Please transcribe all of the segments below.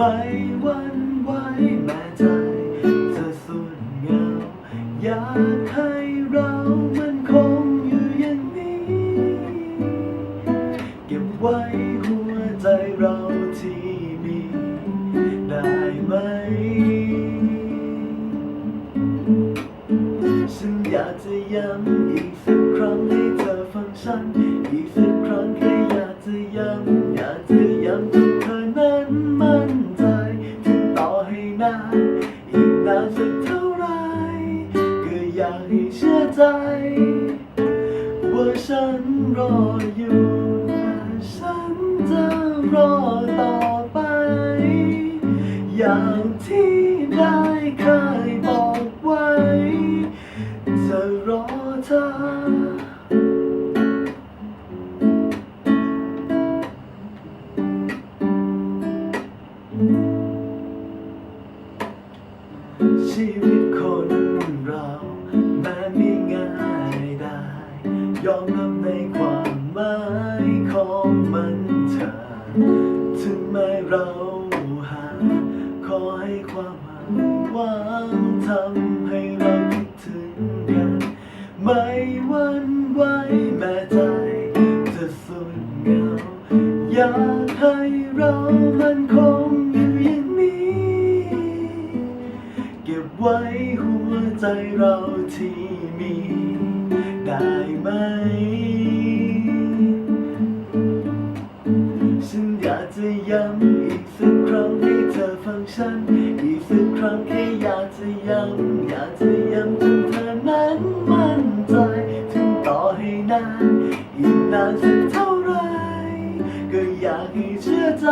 ไม่หวันไหวแม้ใจจะสุดเหงาอยากให้เรามันคงอยู่อย่างนี้ เก็บไว้หัวใจเราที่มีได้ไหม ฉันอยากจะย้ำอีกสักครั้งให้เธอฟังฉันอีกสักาอีกนานสักเท่าไร ก็อยากให้เชื่อใจ ว่าฉันรออยู่และฉันจะรอต่อไป อย่างที่ได้เคย ชีวิตคนเราแม้ไม่ง่ายได้ ยอมรับในความหมายของมันเถอะถึงแม้เราหาขอให้ความหวังทำให้เราคิดถึงกัน ไม่หวันไหวแม้ใจจะสุดเหงาอยากให้เรา หัวใจเราที่มี ได้ไหม ฉันอยากจะย้ำอีกสักครั้งให้เธอฟังฉัน อีกสักครั้งแค่อยากจะย้ำอยากจะย้ำจนเธอนั้นมั่นใจ ถึงต่อให้นานอีกนานสักเท่าไหรก็อยากให้เชื่อใจ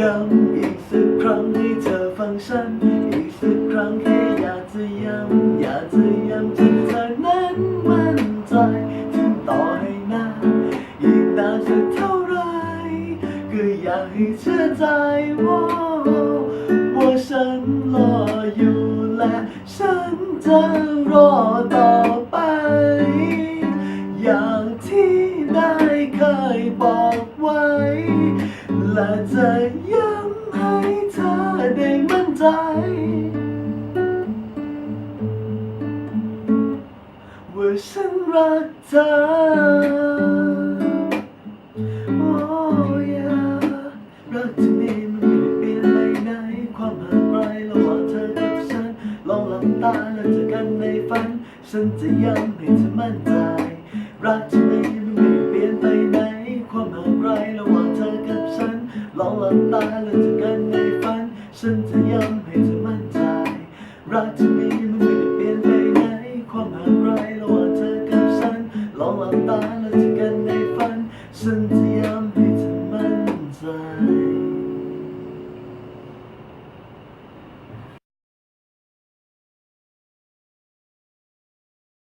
ย้ำอีกสักครั้งให้เธอฟังฉัน อีกสักครั้งแค่อยากจะย้ำอยากจะย้ำจนเธอนั้นมั่นใจถึงต่อให้นานอีกนานสักเท่าไร ก็อยากให้เชื่อใจว่าว่าฉันรออยู่และฉันจะรอต่อไป อย่างที่ได้เคยบอกไว้ และจะย้ำให้เธอได้มั่นใจ ว่าฉันรักเธอโอ้ยรักที่นี่มันไม่ได้เปลี่ยนไปไหน ความห่างไกลระหว่างเธอกับฉัน ลองหลับตาแล้วเจอกันในฝัน ฉันจะย้ำให้เธอมั่นใจ รักที่นี่มันไม่ได้เปลี่ยนไปไหน ลองหลับตาแล้วเจอกันในฝัน ฉันจะย้ำให้เธอมั่นใจ รักที่มี